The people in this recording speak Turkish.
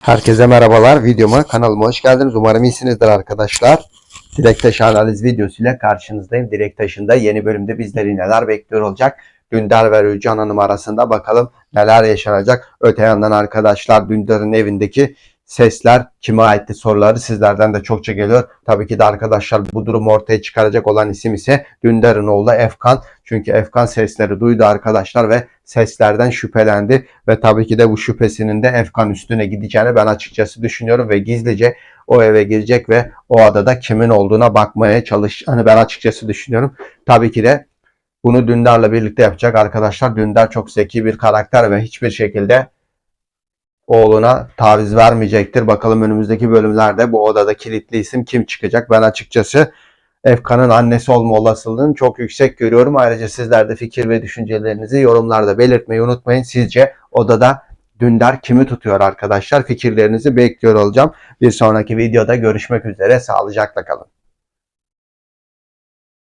Herkese merhabalar. Videoma, kanalıma hoş geldiniz. Umarım iyisinizdir arkadaşlar. Direkt taşı analiz videosuyla karşınızdayım. Direkt taşında yeni bölümde bizleri neler bekliyor olacak? Dündar ve Rücan Hanım arasında bakalım neler yaşanacak. Öte yandan arkadaşlar Dündar'ın evindeki sesler kime aitti soruları sizlerden de çokça geliyor. Tabii ki de arkadaşlar bu durumu ortaya çıkaracak olan isim ise Dündar'ın oğlu Efkan. Çünkü Efkan sesleri duydu arkadaşlar ve seslerden şüphelendi ve tabii ki de bu şüphesinin de Efkan üstüne gideceğini ben açıkçası düşünüyorum ve gizlice o eve girecek ve o adada kimin olduğuna bakmaya çalışacağını ben açıkçası düşünüyorum. Tabii ki de bunu Dündar'la birlikte yapacak arkadaşlar. Dündar çok zeki bir karakter ve hiçbir şekilde oğluna taviz vermeyecektir. Bakalım önümüzdeki bölümlerde bu odada kilitli isim kim çıkacak? Ben açıkçası Efkan'ın annesi olma olasılığını çok yüksek görüyorum. Ayrıca sizler de fikir ve düşüncelerinizi yorumlarda belirtmeyi unutmayın. Sizce odada Dündar kimi tutuyor arkadaşlar? Fikirlerinizi bekliyor olacağım. Bir sonraki videoda görüşmek üzere. Sağlıcakla kalın.